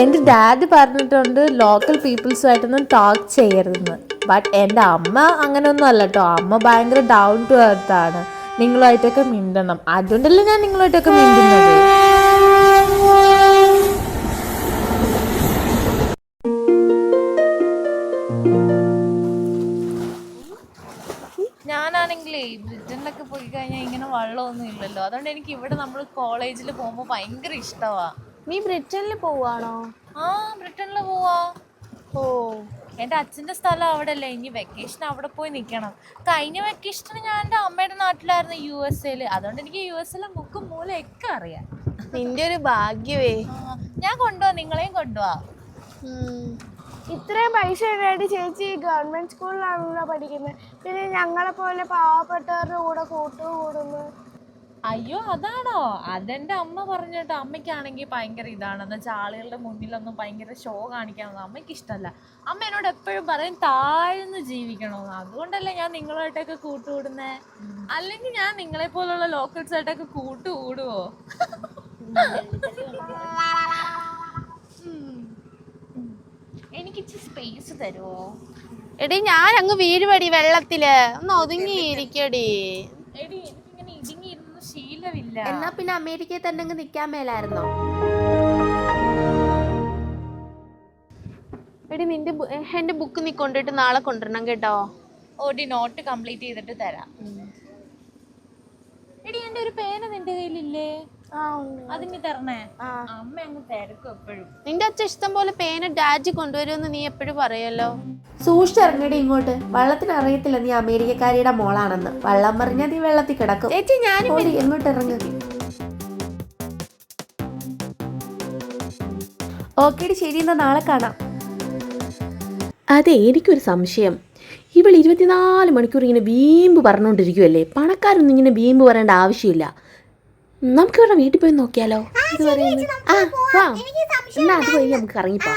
എന്റെ ഡാഡി പറഞ്ഞിട്ടുണ്ട് ലോക്കൽ പീപ്പിൾസുമായിട്ടൊന്നും ടോക്ക് ചെയ്യരുതെന്ന്. ബട്ട് എന്റെ അമ്മ അങ്ങനെയൊന്നും അല്ല കേട്ടോ അമ്മ ഭയങ്കര ഡൗൺ ടു എർത്ത് ആണ്. നിങ്ങളുമായിട്ടൊക്കെ മിണ്ടണം. അതുകൊണ്ടല്ലേ ഞാൻ നിങ്ങളുമായിട്ടൊക്കെ മിണ്ടുന്നത്. ബ്രിട്ടനിലൊക്കെ പോയി കഴിഞ്ഞാൽ ഇങ്ങനെ വെള്ളമൊന്നും ഇല്ലല്ലോ. അതുകൊണ്ട് എനിക്ക് ഇവിടെ നമ്മൾ കോളേജിൽ പോകുമ്പോൾ ഭയങ്കര ഇഷ്ടമാ നീ ബ്രിട്ടനിൽ പോവാണോ? ആ ബ്രിട്ടനിൽ പോവാ. ഓ. എന്റെ അച്ഛന്റെ സ്ഥലം അവിടെ അല്ലേ ഇനി വെക്കേഷൻ അവിടെ പോയി നിൽക്കണം കഴിഞ്ഞ വെക്കേഷന് ഞാൻ എന്റെ അമ്മയുടെ നാട്ടിലായിരുന്നു യു എസ് എയിൽ അതുകൊണ്ട് എനിക്ക് യു എസ് എയിലെ മുക്കും മൂലം ഒക്കെ അറിയാം. നിന്റെ ഒരു ഭാഗ്യവേ ഞാൻ കൊണ്ടുപോവാ നിങ്ങളെയും കൊണ്ടുപോവാ. ഇത്രയും പൈസ ഉണ്ടായിട്ട് ചേച്ചി ഗവൺമെന്റ് സ്കൂളിലാണല്ലോ പഠിക്കുന്നത് പിന്നെ ഞങ്ങളെ പോലെ പാവപ്പെട്ടവരുടെ കൂടെ കൂട്ടുകൂടുന്നു. അയ്യോ അതാണോ? അതെന്റെ അമ്മ പറഞ്ഞിട്ട് അമ്മയ്ക്കാണെങ്കിൽ ഭയങ്കര ഇതാണ്. എന്ന് വെച്ചാൽ ആളുകളുടെ മുന്നിലൊന്നും ഭയങ്കര ഷോ കാണിക്കാനൊന്നും അമ്മയ്ക്ക് ഇഷ്ടമല്ല അമ്മ എന്നോട് എപ്പോഴും പറയും താഴ്ന്ന് ജീവിക്കണമെന്ന് അതുകൊണ്ടല്ലേ ഞാൻ നിങ്ങളുമായിട്ടൊക്കെ കൂട്ടുകൂടുന്നേ? അല്ലെങ്കിൽ ഞാൻ നിങ്ങളെ പോലുള്ള ലോക്കൽസ് ആയിട്ടൊക്കെ കൂട്ടുകൂടുവോ? എനിക്ക് സ്പേസ് തരുമോ എടി ഞാൻ അങ്ങ് വീഴുപടി വെള്ളത്തിൽ. ഒന്ന് ഒതുങ്ങിയിരിക്കടി. എടി എന്നാ പിന്നെ അമേരിക്കയിൽ തന്നെ അങ്ങ് നിക്കാൻ മേലായിരുന്നോ? എടി നിന്റെ ബു- എന്റെ ബുക്ക് നീ കൊണ്ടിട്ട് നാളെ കൊണ്ടുവരണം കേട്ടോ. ഓടി നോട്ട് കംപ്ലീറ്റ് ചെയ്തിട്ട് തരാം. എടി എന്റെ ഒരു പേന നിന്റെ കയ്യിലില്ലേ? ആ ഉണ്ട്. അതിന് തരണേ. ആ. അമ്മ അങ്ങ് തിരക്കും എപ്പോഴും. നിന്റെ അച്ഛൻ ഇഷ്ടം പോലെ പേന ഡാജി കൊണ്ടുവരുമെന്ന് നീ എപ്പോഴും പറയല്ലോ? സൂക്ഷിച്ചിറങ്ങിയുടെ ഇങ്ങോട്ട്. വള്ളത്തിന് അറിയത്തില്ല നീ അമേരിക്കക്കാരിയുടെ മോളാണെന്ന്. വള്ളം പറഞ്ഞ നീ വെള്ളത്തിൽ കിടക്കും. ചേച്ചി ഞാനും എങ്ങോട്ട് ഇറങ്ങ ഓക്കേടി ശരി എന്നാ നാളെ കാണാം. അതെ എനിക്കൊരു സംശയം. ഇവൾ ഇരുപത്തിനാല് മണിക്കൂർ ഇങ്ങനെ വീമ്പ് പറഞ്ഞുകൊണ്ടിരിക്കുമല്ലേ പണക്കാരൊന്നും ഇങ്ങനെ വീമ്പ് പറയേണ്ട ആവശ്യമില്ല. നമുക്ക് ഇവിടെ വീട്ടിൽ പോയി നോക്കിയാലോ? ഇത് പറയുന്നത്. ആ വാ. എന്നാ അത് പോയി നമുക്ക് ഇറങ്ങിപ്പോ.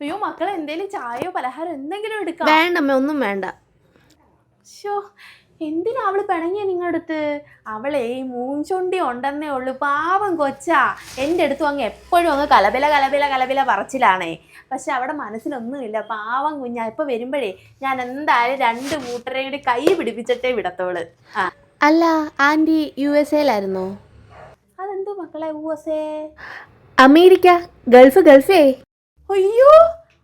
അയ്യോ മക്കളെ എന്തേലും ചായയോ പലഹാരം എന്തെങ്കിലും എടുക്കാം? വേണ്ടമ്മ ഒന്നും വേണ്ട. ഷോ എന്തിനാ അവൾ പിണങ്ങിയ നിങ്ങളുടെ അടുത്ത്? അവളെ ഈ മൂഞ്ചൊണ്ടി ഉണ്ടെന്നേ ഉള്ളു. പാവം കൊച്ചാ. എന്റെ അടുത്തും അങ്ങ് എപ്പോഴും അങ്ങ് കലപില കലപില കലപില പറച്ചിലാണേ. പക്ഷെ അവിടെ മനസ്സിലൊന്നുമില്ല പാവം കുഞ്ഞാ. ഇപ്പൊ വരുമ്പോഴേ ഞാൻ എന്തായാലും രണ്ട് കൂട്ടരെയും കൂടി കൈ പിടിപ്പിച്ചിട്ടേ വിടത്തോൾ. ആ. അല്ല ആന്റി യു എസ് എയിലായിരുന്നോ? അതെന്തോ മക്കളെ U S A? America Gulf ഗൾഫേ? അയ്യോ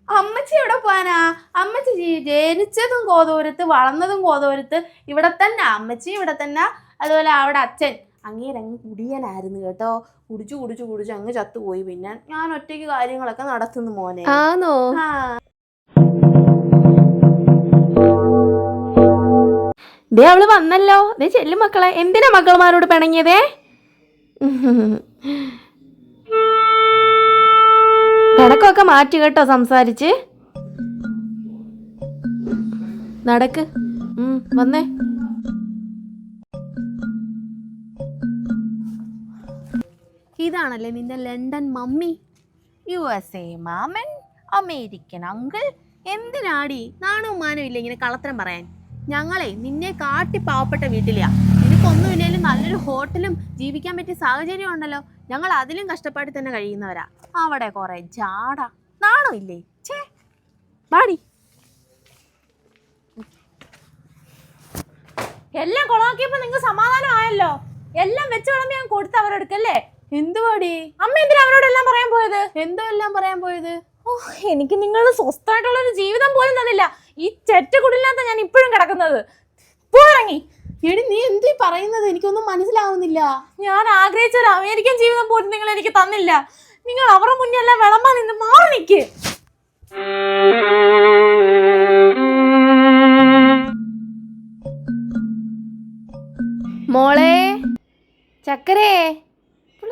അമ്മച്ചി എവിടെ പോവാനാ? അമ്മച്ചി ജനിച്ചതും കോതോരത്ത് വളർന്നതും കോതോരത്ത് ഇവിടെ തന്നെ. അമ്മച്ചി ഇവിടെ തന്നെ. അതുപോലെ അവിടെ അച്ഛൻ. അങ്ങേരങ്ങ് കുടിയനായിരുന്നു കേട്ടോ. കുടിച്ചു കുടിച്ചു കുടിച്ചു അങ്ങ് ചത്തുപോയി. പിന്നെ ഞാൻ ഒറ്റയ്ക്ക് കാര്യങ്ങളൊക്കെ നടത്തുന്നു മോനെ. ആണോ ആ. ദേ അവൾ വന്നല്ലോ. ദേ ചെല്ലും മക്കളെ. എന്തിനാ മക്കളമാരോട് പിണങ്ങിയതേ? നടക്കൊക്കെ മാറ്റി കേട്ടോ സംസാരിച്ച്. നടക്ക്. ഉം, വന്നേ. ഇതാണല്ലേ നിന്റെ London mummy? U S A മാമൻ അമേരിക്കൻ അങ്കിൾ. എന്തിനാടി? നാണവും മാനവും ഇല്ല ഇങ്ങനെ കള്ളത്തരം പറയാൻ? ഞങ്ങളെ നിന്നെ കാട്ടി പാവപ്പെട്ട വീട്ടിലെയാ. ഇല്ലെങ്കിലും നല്ലൊരു ഹോട്ടലും ജീവിക്കാൻ പറ്റിയ സാഹചര്യം ഉണ്ടല്ലോ. ഞങ്ങൾ അതിലും കഷ്ടപ്പാടി തന്നെ കഴിയുന്നവരാ. അവിടെ കുറെ ജാട. നാണോ ഇല്ലേ? ചേ പാടി എല്ലാം കൊളാക്കിയപ്പോ നിങ്ങൾ സമാധാനം ആയല്ലോ എല്ലാം വെച്ച് വിളമ്പി ഞാൻ കൊടുത്ത അവരെടുക്കല്ലേ എന്തുവാടി? അമ്മ എന്തിനാ അവരോടെല്ലാം പറയാൻ പോയത്? എന്തോ എല്ലാം പറയാൻ പോയത്? ഓ എനിക്ക് നിങ്ങൾ സ്വസ്ഥമായിട്ടുള്ള ഒരു ജീവിതം പോലും തന്നില്ല. ഈ ചെറ്റക്കുടില്ലാത്ത ഞാൻ ഇപ്പോഴും കിടക്കുന്നത്. പോറങ്ങി എടി നീ എന്തീ പറയുന്നത്? എനിക്കൊന്നും മനസ്സിലാവുന്നില്ല. ഞാൻ ആഗ്രഹിച്ച ഒരു അമേരിക്കൻ ജീവിതം പോലും നിങ്ങൾ എനിക്ക് തന്നില്ല. നിങ്ങൾ അവരുടെ മുന്നേ എല്ലാം വിളമ്പാൻ നിന്ന് മാറി നിൽക്ക് മോളെ ചക്കരേ.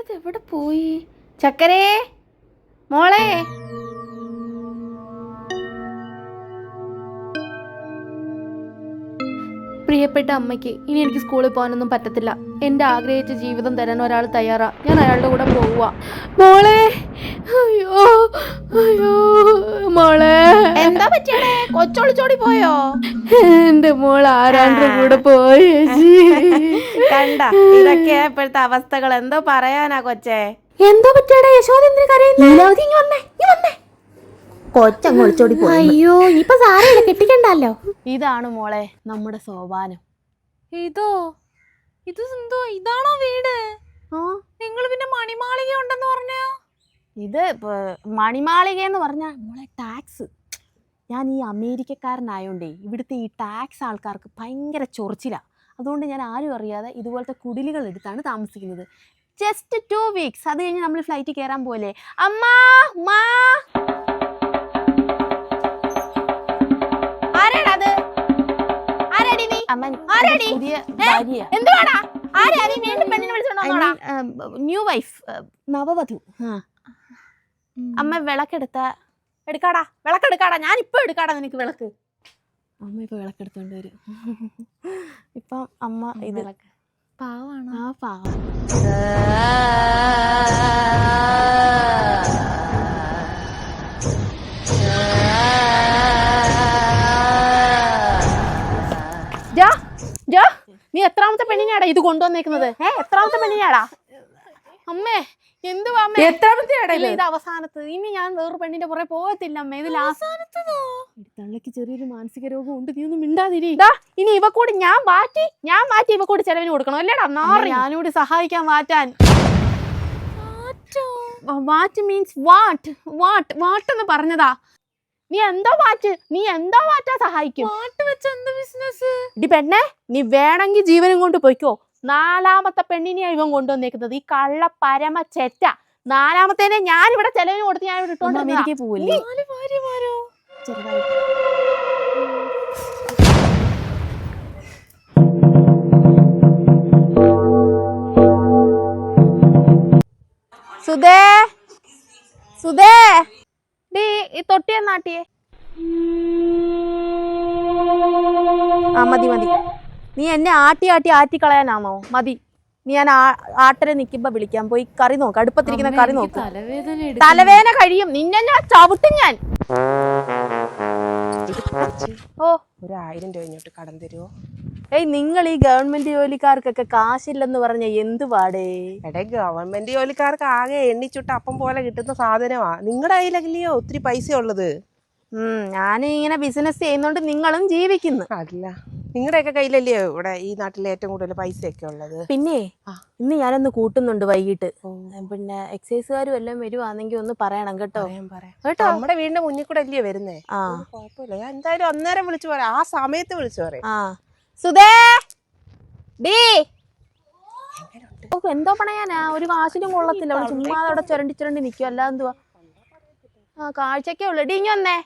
ഇവളിത് എവിടെ പോയി? ചക്കരേ മോളെ. പ്രിയപ്പെട്ട അമ്മയ്ക്ക് ഇനി എനിക്ക് സ്കൂളിൽ പോകാനൊന്നും പറ്റത്തില്ല. എന്റെ ആഗ്രഹിച്ച ജീവിതം തരാൻ ഒരാൾ തയ്യാറാ. ഞാൻ അയാളുടെ കൂടെ പോവാ മോളെ അയ്യോ അയ്യോ മോളെ. എന്താ പറ്റിയേ കൊച്ചൊളിച്ചോടി പോയോ? എന്റെ മോൾ ആരാണ്ട് കൂടെ പോയി ചേച്ചി. കണ്ട ഇതൊക്കെ ഇപ്പോഴത്തെ അവസ്ഥകൾ. എന്തോ പറയാനാ കൊച്ചേ? എന്തോ പറ്റിയാടാ യശോദ കരയുന്നേ? വന്നേ ഇങ്ങ് വന്നേ. കൊച്ചങ്ങ് ഒളിച്ചോടി പോയി. അയ്യോ ഇപ്പൊ സാരമില്ല കെട്ടിക്കണ്ടല്ലോ. ഇതാണ് മോളെ നമ്മുടെ സോപാനം. ഇതോ? ഇത് എന്തോ ഇതാണോ വീട്? നിങ്ങൾ പിന്നെ മണിമാളിക ഉണ്ടെന്ന് പറഞ്ഞോ? ഇത് മണിമാളിക എന്ന് പറഞ്ഞാൽ മോളെ ടാക്സ്. ഞാൻ ഈ അമേരിക്കക്കാരനായോണ്ടേ ഇവിടുത്തെ ഈ ടാക്സ് ആൾക്കാർക്ക് ഭയങ്കര ചൊറിച്ചിലാ. അതുകൊണ്ട് ഞാൻ ആരും അറിയാതെ ഇതുപോലത്തെ കുടിലുകൾ എടുത്താണ് താമസിക്കുന്നത്. ജസ്റ്റ് ടു വീക്സ് അത് കഴിഞ്ഞ് നമ്മൾ ഫ്ലൈറ്റ് കയറാൻ പോലെ അമ്മാ മാ ന്യൂ വൈഫ് നവവധു. അമ്മ വിളക്കെടുത്ത. എടുക്കാടാ. വിളക്കെടുക്കാടാ. ഞാൻ ഇപ്പൊ എടുക്കാടാ നിനക്ക് വിളക്ക്. അമ്മ ഇപ്പൊ വിളക്കെടുത്തോണ്ട് വരും. ഇപ്പം അമ്മ ഇത് പാവാണ്? ആ പാവ. ജാ ജാ നീ എത്രാമത്തെ പെണ്ണിനാടാ ഇത് കൊണ്ടുവന്നേക്കുന്നത്? ഏ? എത്രാമത്തെ പെണ്ണിനാടാ അമ്മേ എന്തുവാ എത്രാമത്തെ ഇത്? അവസാനത്ത്. ഇനി ഞാൻ വേറൊരു പെണ്ണിന്റെ പുറകെ പോകത്തില്ല അമ്മ. ഇത് തള്ളക്ക് ചെറിയൊരു മാനസിക രോഗം ഉണ്ട് നീ ഒന്നും മിണ്ടാതിരി. ഇനി ഇവ കൂടി ഞാൻ മാറ്റി ഞാൻ മാറ്റി ഇവ കൂടി ചെലവിന് കൊടുക്കണം. അല്ലേടാ നാറി. ഞാനൂടി സഹായിക്കാൻ മാറ്റാൻ. What means what? What? What എന്ന് പറഞ്ഞതാ. നീ എന്തോ മാറ്റ് നീ എന്തോ മാറ്റാ സഹായിക്കും. വെച്ച എന്ത് ബിസിനസ് ഇടി പെണ്ണേ നീ വേണമെങ്കിൽ ജീവനും കൊണ്ട് പൊയ്ക്കോ. നാലാമത്തെ പെണ്ണിനെയാണ് ഇവൻ കൊണ്ടുവന്നേക്കുന്നത്. ഈ കള്ള പരമ ചെറ്റ. നാലാമത്തേനെ ഞാൻ ഇവിടെ ചെലവിന് കൊടുത്ത് ഞാൻ ഇവിടെ ഇട്ടോണ്ട് അമേരിക്കയിൽ പോവില്ലേ? ചെറുതായിട്ട്. സുധേ? സുധേ? ഡീ ഈ തൊട്ടിയെ നാട്ടിയെ ആ മതി മതി. നീ എന്നെ ആട്ടി ആട്ടി ആറ്റി കളയാനാണോ മതി. നീ ഞാൻ ആട്ടരെ നിൽക്കുമ്പോ വിളിക്കാൻ പോയി കറി നോക്ക്. അടുപ്പത്തിരിക്കുന്ന കറി നോക്ക്. തലവേദന കഴിയും. നിന്നെ ഞാൻ ചവിട്ടും ഞാൻ. ഓ ഒരു ആയിരം രൂപ ഇങ്ങോട്ട് കടം തരുമോ ഏയ് നിങ്ങൾ ഈ ഗവൺമെന്റ് ജോലിക്കാർക്കൊക്കെ കാശില്ലെന്ന് പറഞ്ഞ എന്ത് പാടേ? എടേ ഗവൺമെന്റ് ജോലിക്കാർക്ക് ആകെ എണ്ണിച്ചുട്ട് അപ്പം പോലെ കിട്ടുന്ന സാധനമാ. നിങ്ങളുടെ കയ്യിലല്ലയോ ഒത്തിരി പൈസ ഉള്ളത്? ഞാൻ ഇങ്ങനെ ബിസിനസ് ചെയ്യുന്നോണ്ട് നിങ്ങളും ജീവിക്കുന്നു. അല്ല നിങ്ങളുടെയൊക്കെ കയ്യിലല്ലേ ഇവിടെ ഈ നാട്ടിലെ ഏറ്റവും കൂടുതൽ പൈസയൊക്കെ ഉള്ളത്? പിന്നെ. ഇന്ന് ഞാനൊന്ന് കൂട്ടുന്നുണ്ട് വൈകിട്ട്. പിന്നെ എക്സൈസുകാരും എല്ലാം വരുവാണെങ്കിൽ ഒന്ന് പറയണം കേട്ടോ. കേട്ടോ? നമ്മുടെ വീടിന്റെ മുന്നിൽ കൂടെ അല്ലയോ വരുന്നേ? ആ. കുഴപ്പമില്ല. ഞാൻ എന്തായാലും അന്നേരം വിളിച്ചു പറയാം. ആ സമയത്ത് വിളിച്ചു പറയാം. ആ. സുധേ! ഡീ! ഓ, എന്തോ പണയാനാ? ഒരു വാശിനും കൊള്ളത്തില്ല അവിടെ ചുമ്മാ അവിടെ ചുരണ്ടി ചുരണ്ടി നിൽക്കും അല്ലാതെ എന്തുവാ? ആ കാഴ്ചക്കേ ഉള്ളു. ഡീ ഇങ്ങ് വന്നേ.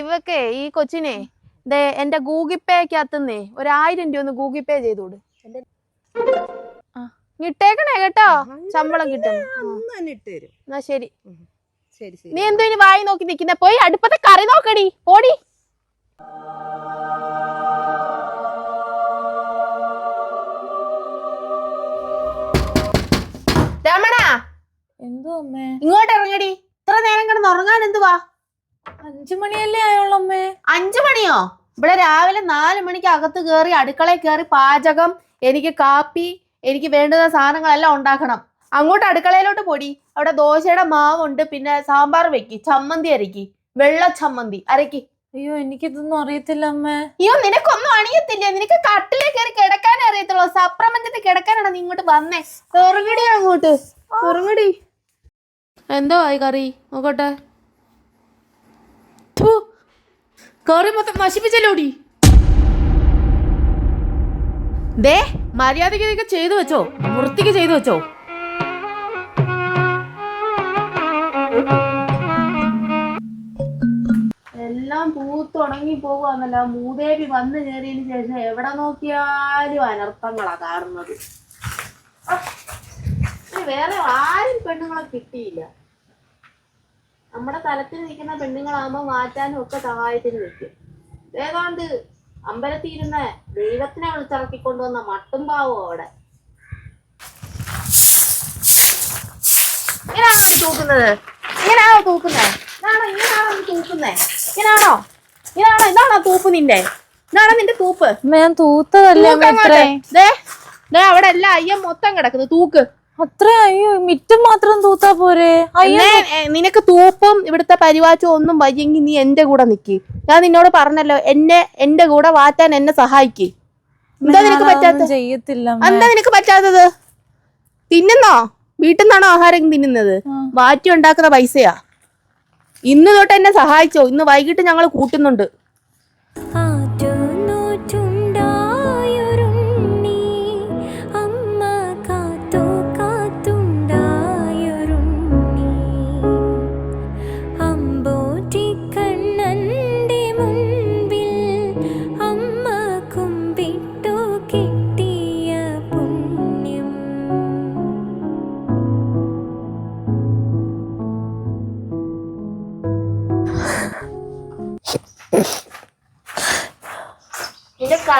ഇവക്കെ ഈ കൊച്ചിനെ ദേ എന്റെ ഗൂഗിൾ പേക്കകത്തുനിന്നേ ഒരു ആയിരം രൂപ ഒന്ന് ഗൂഗിൾ പേ ചെയ്തോട് ഇട്ടേക്കണേ കേട്ടോ. ശമ്പളം കിട്ടും. എന്നാ ശരി. ശരി ശരി. നീ എന്തോ ഇനി വായി നോക്കി നിക്കുന്ന പോയി അടുപ്പത്തെ കറി നോക്കടി. പോടി. രമണ എന്തോ അമ്മേ? ഇങ്ങോട്ട് ഇറങ്ങടി. ഇത്ര നേരം കിടന്ന് ഉറങ്ങാൻ എന്തുവാ? അഞ്ചു മണിയല്ലേ ആയോളമ്മേ അമ്മേ? അഞ്ചു മണിയോ? ഇവിടെ രാവിലെ നാല് മണിക്ക് അകത്ത് കയറി അടുക്കളയിൽ കയറി പാചകം എനിക്ക് കാപ്പി എനിക്ക് വേണ്ടുന്ന സാധനങ്ങളെല്ലാം ഉണ്ടാക്കണം. അങ്ങോട്ട് അടുക്കളയിലോട്ട് പൊടി. അവിടെ ദോശയുടെ മാവുണ്ട് പിന്നെ സാമ്പാർ വെക്കി. ചമ്മന്തി അരക്കി. വെള്ള ചമ്മന്തി അരക്കി. അയ്യോ എനിക്കിതൊന്നും അറിയത്തില്ല അമ്മേ. അയ്യോ നിനക്കൊന്നും അണിയത്തില്ല. നിനക്ക് കട്ടിലേ കയറി കിടക്കാനേ അറിയത്തുള്ളൂ. സപ്രമഞ്ചത്തിൽ കിടക്കാനാണ് നീ ഇങ്ങോട്ട് വന്നേ? ഉറങ്ങടി അങ്ങോട്ട്. ഉറങ്ങടി എന്തോ ആയി കറി? നോക്കട്ടെ. കറി മൊത്തം നശിപ്പിച്ചല്ലോടി. ദേ മര്യാദയ്ക്ക് ചെയ്തു വെച്ചോ. വൃത്തിക്ക് ചെയ്തു വെച്ചോ. എല്ലാം പൂത്തുണങ്ങി പോകുവാന്നല്ല. മൂദേവി വന്നു കയറിയതിന് ശേഷം എവിടെ നോക്കിയാലും അനർത്ഥങ്ങളാ കാണുന്നത്. വേറെ ആരും പെണ്ണുങ്ങളെ കിട്ടിയില്ല. നമ്മുടെ തലത്തിൽ നിൽക്കുന്ന പെണ്ണുങ്ങളാകുമ്പോൾ മാറ്റാനും ഒക്കെ സഹായത്തിന് നിൽക്കും ഏതാണ്ട് അമ്പലത്തിൽ ഇരുന്ന ദൈവത്തിനെ വിളിച്ചിറക്കിക്കൊണ്ടുവന്ന മട്ടും പാവം അവിടെ. ഇങ്ങനാണോ നീ തൂക്കുന്നത്? ഇങ്ങനാണോ തൂക്കുന്നേ ഇതാണോ ഇങ്ങനാണോ നീ തൂക്കുന്നേ ഇങ്ങനാണോ? ഇതാണോ ഇതാണോ തൂപ്പ് നിന്റെ? ഇതാണോ നിന്റെ തൂപ്പ്? ഞാൻ തൂത്തതല്ലേ അവിടെ എല്ലാം അയ്യം മൊത്തം കിടക്കുന്നു. തൂക്ക്. അത്രേ അയ്യോ മിറ്റം മാത്രം തൂത്താ പോരെ. നിനക്ക് തൂപ്പും ഇവിടുത്തെ പരിവാച്ചും ഒന്നും വയ്യെങ്കിൽ നീ എന്റെ കൂടെ നിക്ക്. ഞാൻ നിന്നോട് പറഞ്ഞല്ലോ എന്നെ എന്റെ കൂടെ വാറ്റാൻ എന്നെ സഹായിക്ക്. എന്താ നിനക്ക് പറ്റാത്ത? ചെയ്യത്തില്ല. എന്താ നിനക്ക് പറ്റാത്തത്? തിന്നുന്നോ? വീട്ടിൽ നിന്നാണോ ആഹാരം തിന്നുന്നത്? വാറ്റി ഉണ്ടാക്കുന്ന പൈസയാ. ഇന്ന് തൊട്ട് എന്നെ സഹായിച്ചോ. ഇന്ന് വൈകിട്ട് ഞങ്ങൾ കൂട്ടുന്നുണ്ട്. ആറ്റുനൂറ്റുണ്ടായൊരുണ്ണി,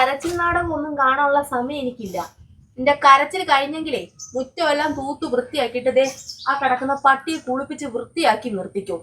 കരച്ചിൽ നാടകം ഒന്നും കാണാനുള്ള സമയം എനിക്കില്ല. എന്റെ കരച്ചിൽ കഴിഞ്ഞെങ്കിലേ മുറ്റമെല്ലാം തൂത്ത് വൃത്തിയാക്കിയിട്ട് ദേ ആ കിടക്കുന്ന പട്ടിയെ കുളിപ്പിച്ച് വൃത്തിയാക്കി നിർത്തിക്കോ.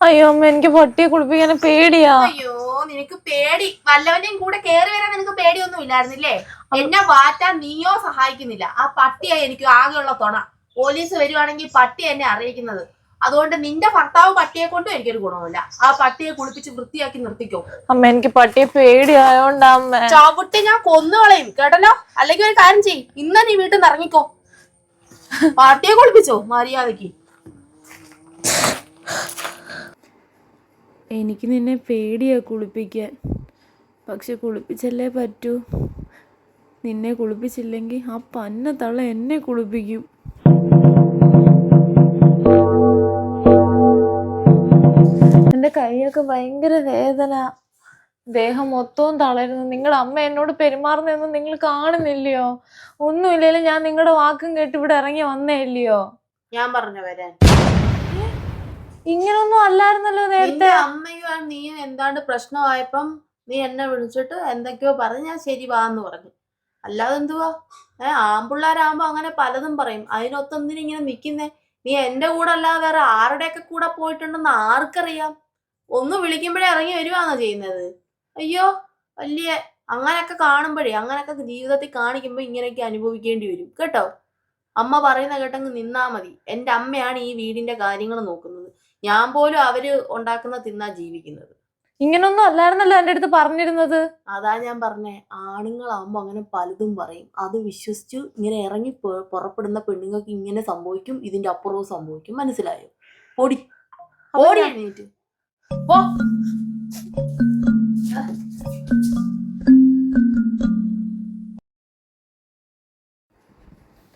അയ്യോ അമ്മ എനിക്ക് പട്ടിയെ കുളിപ്പിക്കാൻ പേടിയാ. അയ്യോ നിനക്ക് പേടി. വല്ലവന്റെയും കൂടെ കേറി വരാൻ നിനക്ക് പേടിയൊന്നും ഇല്ലായിരുന്നില്ലേ? എന്നെ വാറ്റാൻ നീയോ സഹായിക്കുന്നില്ല. ആ പട്ടിയായി എനിക്ക് ആകെയുള്ള തുണ. പോലീസ് വരുവാണെങ്കിൽ പട്ടി എന്നെ അറിയിക്കുന്നത്. അതുകൊണ്ട് നിന്റെ ഭർത്താവ് പട്ടിയെ കൊണ്ടും എനിക്കൊരു ഗുണമില്ല ആ പട്ടിയെ കുളിപ്പിച്ച് വൃത്തിയാക്കി നിർത്തിക്കോ. അമ്മ എനിക്ക് പട്ടിയെ പേടിയായോണ്ടാ അമ്മ. ചവിട്ടി ഞാൻ കൊന്നുകളയും കേട്ടല്ലോ? അല്ലെങ്കിൽ ഒരു കാര്യം ചെയ് ഇന്ന് നീ വീട്ടിൽ നിന്ന് ഇറങ്ങിക്കോ. പട്ടിയെ കുളിപ്പിച്ചോ മര്യാദയ്ക്ക് എനിക്ക് നിന്നെ പേടിയാ കുളിപ്പിക്കാൻ. പക്ഷെ കുളിപ്പിച്ചല്ലേ പറ്റൂ. നിന്നെ കുളിപ്പിച്ചില്ലെങ്കിൽ ആ പന്ന തള്ള എന്നെ കുളിപ്പിക്കും. എന്റെ കൈയൊക്കെ ഭയങ്കര വേദന. ദേഹം മൊത്തവും തളരുന്നു. നിങ്ങളുടെ അമ്മ എന്നോട് പെരുമാറുന്നതെന്ന് നിങ്ങൾ കാണുന്നില്ലയോ? ഒന്നുമില്ലെങ്കിലും ഞാൻ നിങ്ങളുടെ വാക്കും കേട്ട് ഇവിടെ ഇറങ്ങി വന്നേ ഇല്ലയോ ഞാൻ പറഞ്ഞു വരാൻ. ഇങ്ങനൊന്നും അല്ലായിരുന്നല്ലോ നേരത്തെ? നിന്റെ അമ്മയും നീയും എന്താണ്ട് പ്രശ്നമായപ്പം നീ എന്നെ വിളിച്ചിട്ട് എന്തൊക്കെയോ പറഞ്ഞ് ഞാൻ ശരി വാ എന്ന് പറഞ്ഞു. അല്ലാതെ എന്തുവാ? ഏ ആമ്പിള്ളാരാകുമ്പോ അങ്ങനെ പലതും പറയും. അതിനൊത്തൊന്നിനിങ്ങനെ നിക്കുന്നേ. നീ എന്റെ കൂടെ അല്ലാതെ വേറെ ആരുടെയൊക്കെ കൂടെ പോയിട്ടുണ്ടെന്ന് ആർക്കറിയാം? ഒന്ന് വിളിക്കുമ്പോഴേ ഇറങ്ങി വരുവാണോ ചെയ്യുന്നത്? അയ്യോ വലിയ അങ്ങനെയൊക്കെ കാണുമ്പോഴേ അങ്ങനെയൊക്കെ ജീവിതത്തിൽ കാണിക്കുമ്പോൾ ഇങ്ങനെയൊക്കെ അനുഭവിക്കേണ്ടി വരും. കേട്ടോ? അമ്മ പറയുന്ന കേട്ടങ്ങ് നിന്നാ മതി. എന്റെ അമ്മയാണ് ഈ വീടിന്റെ കാര്യങ്ങൾ നോക്കുന്നത്. ഞാൻ പോലും അവർ ഉണ്ടാക്കുന്ന തിന്നാ ജീവിക്കുന്നത്. ഇങ്ങനൊന്നും അല്ലായിരുന്നല്ലോ എന്റെ അടുത്ത് പറഞ്ഞിരുന്നത്. അതാ ഞാൻ പറഞ്ഞേ. ആണുങ്ങളാകുമ്പോ അങ്ങനെ പലതും പറയും. അത് വിശ്വസിച്ചു ഇങ്ങനെ ഇറങ്ങി പുറപ്പെടുന്ന പെണ്ണുങ്ങൾക്ക് ഇങ്ങനെ സംഭവിക്കും. ഇതിന്റെ അപ്പുറവും സംഭവിക്കും. മനസ്സിലായോ? ഓടി ഓടി എഴുന്നേറ്റ് പോ.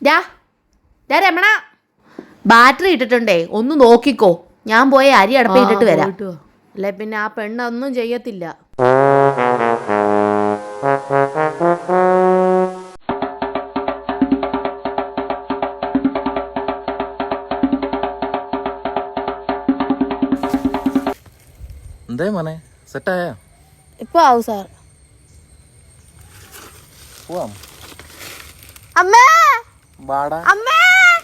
ഡാ ഡാ രമണ. ബാറ്ററി ഇട്ടിട്ടുണ്ടേ ഒന്ന് നോക്കിക്കോ. ഞാൻ പോയി അരി അടപ്പിട്ടിട്ട് വരാം. അല്ലെ പിന്നെ ആ പെണ്ണ് ഒന്നും ചെയ്യത്തില്ല. എന്തേ മോനെ സെറ്റായ ഇപ്പൊ ആവും സാർ പോവാം അമ്മേ വാടാ അമ്മേ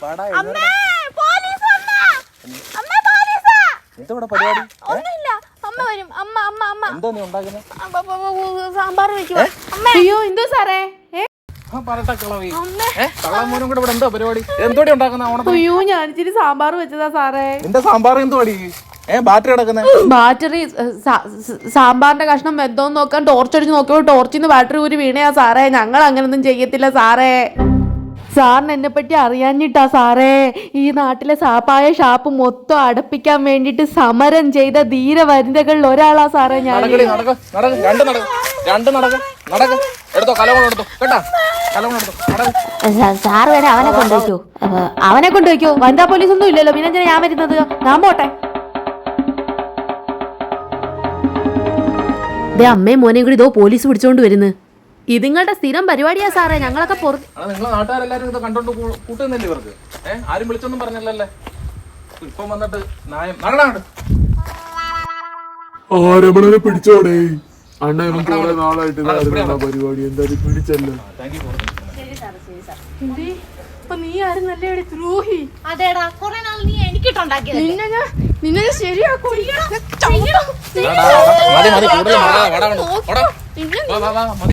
വാടാ അമ്മേ പോലീസ് വന്നാ അമ്മ പോലീസ് എന്താ ഇവിടെ പരിപാടി ഒന്നുമില്ല അമ്മ വരും അമ്മ അമ്മ അമ്മ എന്താ നീ ഉണ്ടാക്കുന്നത് അമ്മ, അമ്മ, അമ്മ, സാമ്പാർ വെക്കുക അമ്മ അയ്യോ എന്തോ സാറേ ഏ ആ പറട്ടാ കിളവി ഏ കള്ളമോനും കൂടെ ഇവിടെ എന്താ പരിപാടി എന്തോടി ഉണ്ടാക്കുന്ന ഓണത്തിന് അയ്യോ ഞാൻ ഇച്ചിരി സാമ്പാർ വെച്ചതാ സാറേ നിന്റെ സാമ്പാർ എന്തുവാടി ബാറ്ററി ബാറ്ററി സാമ്പാറിന്റെ കഷ്ണം എന്തോന്ന് നോക്കാൻ ടോർച്ച് അടിച്ച് നോക്കിയപ്പോൾ ടോർച്ചിൽ നിന്ന് ബാറ്ററി ഊരി വീണയാ സാറേ. ഞങ്ങൾ അങ്ങനൊന്നും ചെയ്യത്തില്ല സാറേ. സാറിന് എന്നെ പറ്റി അറിയാഞ്ഞിട്ടാ സാറേ. ഈ നാട്ടിലെ സാപ്പായ ഷാപ്പ് മൊത്തം അടപ്പിക്കാൻ വേണ്ടിട്ട് സമരം ചെയ്ത ധീര വനിതകളിൽ ഒരാളാ സാറേ ഞാൻ. നടക്കടി നടക്ക നടക്ക. രണ്ട് നടക്ക. രണ്ട് നടക്ക. നടക്ക. എടുത്തോ കലവണം എടുത്തോ. കേട്ടാ? കലവണം എടുത്തോ. നടക്ക. സാറ് വരെ അവനെ കൊണ്ടുവയ്ക്കോ അവനെ കൊണ്ടുപോയിക്കോ. വനിതാ പോലീസ് ഒന്നും ഇല്ലല്ലോ. പിന്നെ ഞാൻ വരുന്നത്. ഞാൻ പോട്ടെ. ദേ അമ്മയും മോനെയും കൂടി ഇതോ പോലീസ് പിടിച്ചോണ്ട് വരുന്നു. ഇതുങ്ങളുടെ സ്ഥിരം പരിപാടിയാ സാറേ. ഞങ്ങളൊക്കെ പുറത്ത് നിങ്ങളെ നാട്ടുകാരെല്ലാരും ഇത് കണ്ടോണ്ട് കൂട്ടുന്നില്ലേ ഇവർക്ക്? ആരും വിളിച്ചൊന്നും പറഞ്ഞില്ലല്ലേ? ഇപ്പം വന്നിട്ട് ആരമണനെ പിടിച്ചോടെ. അണ്ണനും കുറെ നാളായിട്ട് ഇതായിരുന്നല്ലോ പരിപാടി. എന്തായാലും പിടിച്ചല്ലോ. നീ ആയിരുന്നല്ലേ ദ്രോഹി അതേടാ കുറെ നാൾ നീ എനിക്കിട്ടുണ്ടാക്കിയത് നിന്നെ ഞാൻ നിന്നെ ഞാൻ ശരിയാക്കും മതി മതി കൂടുതൽ വാടാ വാടാ വാ വാ വാ മതി